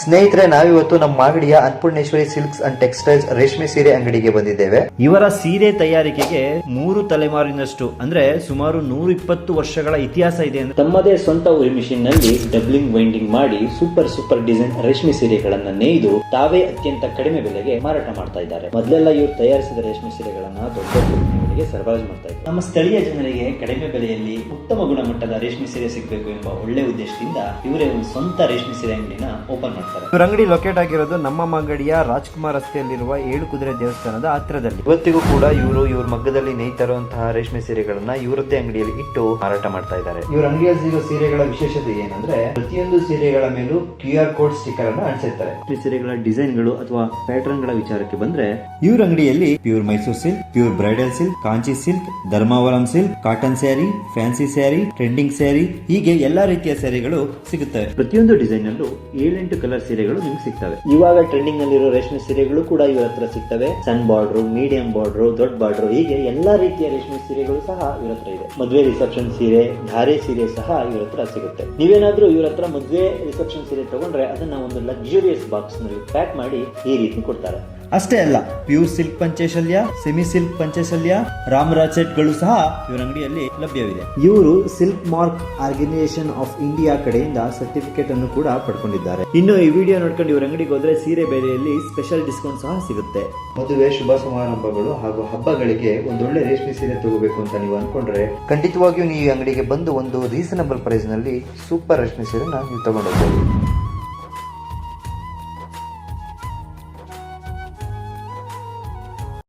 ಸ್ನೇಹಿತರೆ ನಾವಿವತ್ತು ನಮ್ಮ ಮಾಗಡಿಯ ಅನ್ನಪೂರ್ಣೇಶ್ವರಿ ಸಿಲ್ಕ್ಸ್ ಅಂಡ್ ಟೆಕ್ಸ್ಟೈಲ್ಸ್ ರೇಷ್ಮೆ ಸೀರೆ ಅಂಗಡಿಗೆ ಬಂದಿದ್ದೇವೆ. ಇವರ ಸೀರೆ ತಯಾರಿಕೆಗೆ ಮೂರು ತಲೆಮಾರಿನಷ್ಟು ಅಂದ್ರೆ ಸುಮಾರು ನೂರ ಇಪ್ಪತ್ತು ವರ್ಷಗಳ ಇತಿಹಾಸ ಇದೆ ತಮ್ಮದೇ ಸ್ವಂತ ಉರಿ ಮಿಷಿನ್ನಲ್ಲಿ ಡಬ್ಲಿಂಗ್ ವೈಂಡಿಂಗ್ ಮಾಡಿ ಸೂಪರ್ ಸೂಪರ್ ಡಿಸೈನ್ ರೇಷ್ಮೆ ಸೀರೆಗಳನ್ನ ನೇಯ್ದು ತಾವೇ ಅತ್ಯಂತ ಕಡಿಮೆ ಬೆಲೆಗೆ ಮಾರಾಟ ಮಾಡ್ತಾ ಇದ್ದಾರೆ. ಮೊದಲೆಲ್ಲ ಇವರು ತಯಾರಿಸಿದ ರೇಷ್ಮೆ ಸೀರೆಗಳನ್ನ ದೊಡ್ಡ ಕಂಪನಿಗಳಿಗೆ ಸರ್ವರಾಜ್ ಮಾಡ್ತಾ ಇದ್ದಾರೆ ನಮ್ಮ ಸ್ಥಳೀಯ ಜನರಿಗೆ ಕಡಿಮೆ ಬೆಲೆಯಲ್ಲಿ ಉತ್ತಮ ಗುಣಮಟ್ಟದ ರೇಷ್ಮೆ ಸೀರೆ ಸಿಗಬೇಕು ಎಂಬ ಒಳ್ಳೆ ಉದ್ದೇಶದಿಂದ ಇವರೇ ಒಂದು ಸ್ವಂತ ರೇಷ್ಮೆ ಸೀರೆ ಅಂಗಡಿನ ಓಪನ್ ಮಾಡ್ತಾರೆ ಇವ್ರ ಅಂಗಡಿ ಲೊಕೇಟ್ ಆಗಿರೋದು ನಮ್ಮ ಮಂಗಡಿಯ ರಾಜ್ಕುಮಾರ್ ರಸ್ತೆಯಲ್ಲಿರುವ ಏಳು ಕುದುರೆ ದೇವಸ್ಥಾನದ ಹತ್ತಿರದಲ್ಲಿ ಇವತ್ತಿಗೂ ಕೂಡ ಇವರು ಇವ್ರ ಮಗ್ಗದಲ್ಲಿ ನೇಯ್ತಾರುವಂತಹ ರೇಷ್ಮೆ ಸೀರೆಗಳನ್ನ ಇವರದ್ದೇ ಅಂಗಡಿಯಲ್ಲಿ ಇಟ್ಟು ಮಾರಾಟ ಮಾಡ್ತಾ ಇದ್ದಾರೆ. ಇವ್ರ ಅಂಗಡಿಯಲ್ಲಿ ಸಿಗೋ ಸೀರೆಗಳ ವಿಶೇಷತೆ ಏನಂದ್ರೆ ಪ್ರತಿಯೊಂದು ಸೀರೆಗಳ ಮೇಲೂ ಕ್ಯೂ ಆರ್ ಕೋಡ್ ಸ್ಟಿಕ್ಕರ್ ಅನ್ನು ಅಂಟಿಸಿರ್ತಾರೆ. ರೇಷ್ಮೆ ಸೀರೆಗಳ ಡಿಸೈನ್ಗಳು ಅಥವಾ ಪ್ಯಾಟರ್ನ್ಗಳ ವಿಚಾರಕ್ಕೆ ಬಂದ್ರೆ ಇವ್ರ ಅಂಗಡಿಯಲ್ಲಿ pure Mysore silk pure bridal silk Kanchi silk Dharmavaram silk cotton saree fancy saree trending saree ಹೀಗೆ ಎಲ್ಲಾ ರೀತಿಯ ಸ್ಯಾರಿಗಳು ಸಿಗುತ್ತವೆ. ಪ್ರತಿಯೊಂದು ಡಿಸೈನ್ ಅಲ್ಲೂ ಏಳೆಂಟು ಕಲರ್ ಸೀರೆಗಳು ನಿಮ್ಗೆ ಸಿಗ್ತವೆ. ಇವಾಗ ಟ್ರೆಂಡಿಂಗ್ ನಲ್ಲಿರೋ ರೇಷ್ಮೆ ಸೀರೆಗಳು ಕೂಡ ಇವರ ಹತ್ರ ಸಿಗ್ತವೆ. ಸಣ್ಣ ಬಾರ್ಡ್ರು ಮೀಡಿಯಂ ಬಾರ್ಡ್ರು ದೊಡ್ಡ ಬಾರ್ಡ್ರು ಹೀಗೆ ಎಲ್ಲಾ ರೀತಿಯ ರೇಷ್ಮೆ ಸೀರೆಗಳು ಸಹ ಇವರ ಹತ್ರ ಇದೆ. ಮದುವೆ ರಿಸೆಪ್ಷನ್ ಸೀರೆ, ಧಾರೆ ಸೀರೆ ಸಹ ಇವರ ಹತ್ರ ಸಿಗುತ್ತೆ. ನೀವೇನಾದ್ರೂ ಇವರ ಹತ್ರ ಮದುವೆ ರಿಸೆಪ್ಷನ್ ಸೀರೆ ತಗೊಂಡ್ರೆ ಅದನ್ನ ಒಂದು ಲಕ್ಸುರಿಯಸ್ ಬಾಕ್ಸ್ನಲ್ಲಿ ಪ್ಯಾಕ್ ಮಾಡಿ ಈ ರೀತಿ ಕೊಡ್ತಾರೆ. ಅಷ್ಟೇ ಅಲ್ಲ ಪ್ಯೂರ್ ಸಿಲ್ಕ್ ಪಂಚಶಲ್ಯ ಸೆಮಿ ಸಿಲ್ಕ್ ಪಂಚಶಲ್ಯ, ರಾಮರಾಜ್ ಸೆಟ್ಗಳು ಸಹ ಇವರ ಅಂಗಡಿಯಲ್ಲಿ ಲಭ್ಯವಿದೆ. ಇವರು silk mark organisation of India ಕಡೆಯಿಂದ ಸರ್ಟಿಫಿಕೇಟ್ ಅನ್ನು ಕೂಡ ಪಡ್ಕೊಂಡಿದ್ದಾರೆ. ಇನ್ನು ಈ ವಿಡಿಯೋ ನೋಡ್ಕೊಂಡು ಇವರ ಅಂಗಡಿಗೆ ಹೋದ್ರೆ ಸೀರೆ ಬೆಲೆಯಲ್ಲಿ ಸ್ಪೆಷಲ್ ಡಿಸ್ಕೌಂಟ್ ಸಹ ಸಿಗುತ್ತೆ. ಮದುವೆ, ಶುಭ ಸಮಾರಂಭಗಳು ಹಾಗೂ ಹಬ್ಬಗಳಿಗೆ ಒಂದೊಳ್ಳೆ ರೇಷ್ಮೆ ಸೀರೆ ತಗೋಬೇಕು ಅಂತ ನೀವು ಅನ್ಕೊಂಡ್ರೆ ಖಂಡಿತವಾಗಿಯೂ ನೀವು ಈ ಅಂಗಡಿಗೆ ಬಂದು ಒಂದು ರೀಸನಬಲ್ ಪ್ರೈಸ್ನಲ್ಲಿ ಸೂಪರ್ ರೇಷ್ಮೆ ಸೀರೆನ ನೀವು ತಗೊಂಡೋಗ್ಬೋದು.